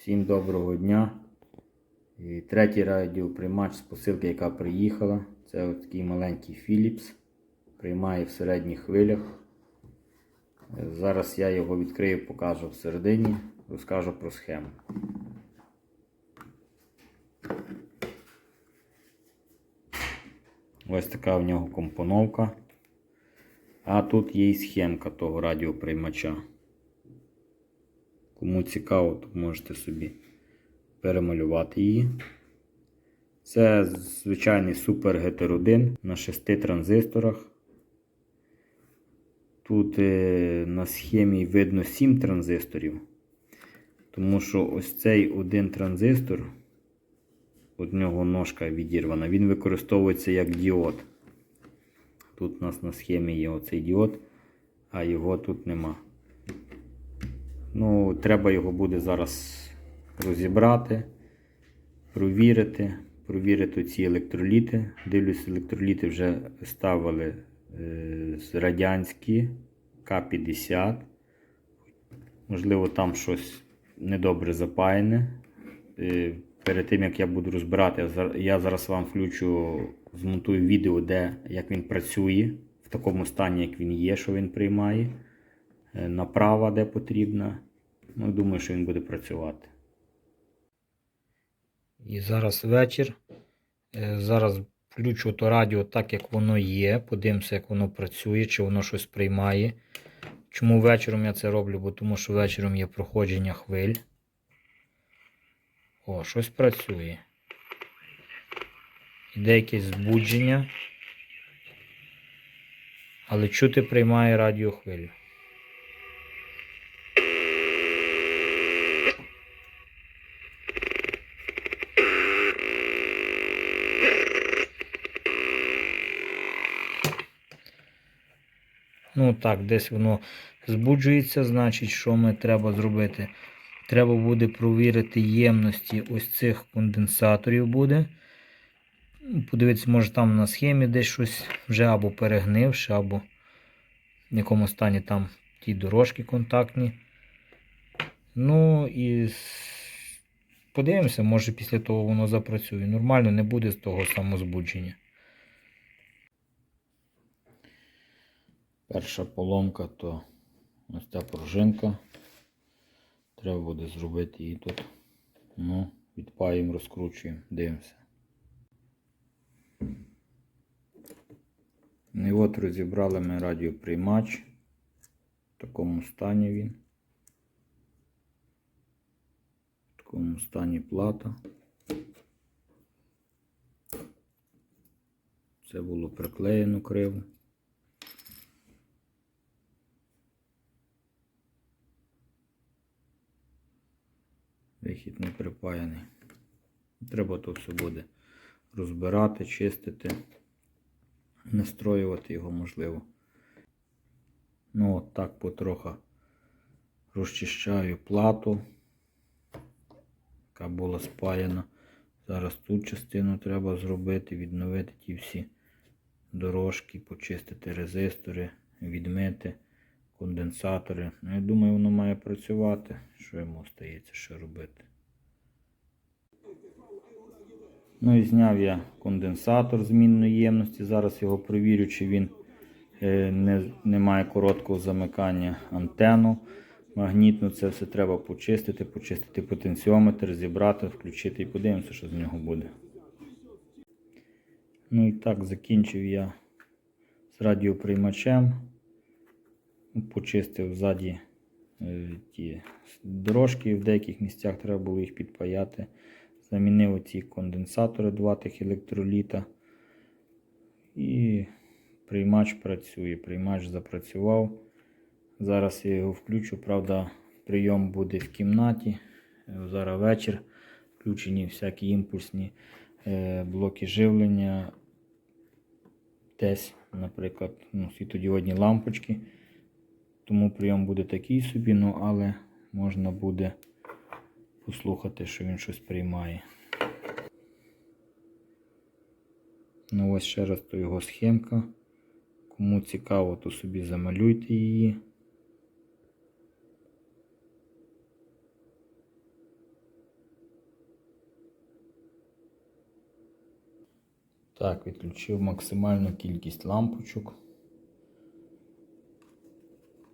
Всім доброго дня. І третій радіоприймач з посилки, яка приїхала. Це от такий маленький Philips. Приймає в середніх хвилях. Зараз я його відкрию, покажу всередині, розкажу про схему. Ось така в нього компоновка. А тут є і схемка того радіоприймача. Кому цікаво, то можете собі перемалювати її. Це звичайний GTR 1 на 6 транзисторах. Тут е, на схемі видно 7 транзисторів. Тому що ось цей один транзистор, от нього ножка відірвана, він використовується як діод. Тут у нас на схемі є оцей діод, а його тут нема. Ну, треба його буде зараз розібрати, провірити, провірити ці електроліти. Дивлюсь, електроліти вже ставили е, радянські К-50. Можливо, там щось недобре запаяне. Е, перед тим як я буду розбирати, я зараз вам включу, змонтую відео, де як він працює, в такому стані, як він є, що він приймає. Е, направо, де потрібно. Ну, думаю, що він буде працювати. І зараз вечір. Е, Зараз включу то радіо так, як воно є. Подивимося, як воно працює, чи воно щось приймає. Чому вечором я це роблю? Бо тому що вечором є проходження хвиль. О, щось працює. Іде якесь збудження. Але чути приймає радіохвилю. Ну так, десь воно збуджується, значить, що ми треба зробити? Треба буде провірити ємності ось цих конденсаторів буде. Подивитися, може там на схемі десь щось вже або перегнивши, або в якому стані там ті дорожки контактні. Ну і подивимося, може після того воно запрацює. Нормально не буде з того самозбудження. Перша поломка то ось ця пружинка. Треба буде зробити її тут. Ну, відпаємо, розкручуємо, дивимося. І от розібрали ми радіоприймач. В такому стані він. В такому стані плата. Це було приклеєно криво. Вихід не припаяний. Треба то все буде розбирати, чистити, настроювати його можливо. Ну от так потроха розчищаю плату, яка була спаяна. Зараз тут частину треба зробити, відновити ті всі дорожки, почистити резистори, відмити конденсатори. Ну, я думаю, воно має працювати. Що йому остається ще робити? Ну і зняв я конденсатор змінної ємності. Зараз його провірю, чи він е, не, не має короткого замикання антенну. Магнітну це все треба почистити, почистити потенціометр, зібрати, включити і подивимося, що з нього буде. Ну і так, закінчив я з радіоприймачем. Почистив ззаді е, ті дорожки, в деяких місцях треба було їх підпаяти. Замінив ці конденсатори два тих електроліта. І приймач працює. Приймач запрацював. Зараз я його включу. Правда, прийом буде в кімнаті. Е, Зараз вечір. Включені всякі імпульсні е, блоки живлення. Десь, наприклад, ну, світодіодні лампочки. Тому прийом буде такий собі, ну але можна буде послухати, що він щось приймає. Ну ось ще раз то його схемка. Кому цікаво, то собі замалюйте її. Так, відключив максимальну кількість лампочок.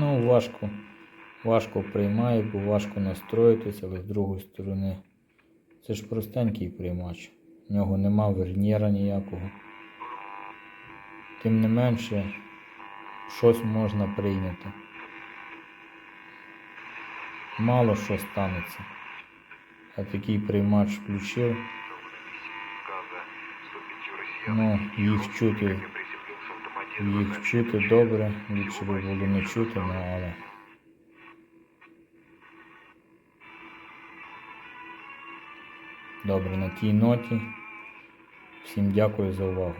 Ну, важко. Важко приймає, бо важко настроїтися, але з другої сторони. Це ж простенький приймач. В нього нема вернієра ніякого. Тим не менше, щось можна прийняти. Мало що станеться. А такий приймач включив, газа 105 россиян. ну, їх чути, їх чути добре, ліпше би було не чути, ну але. Добре, на тій ноті. Всім дякую за увагу.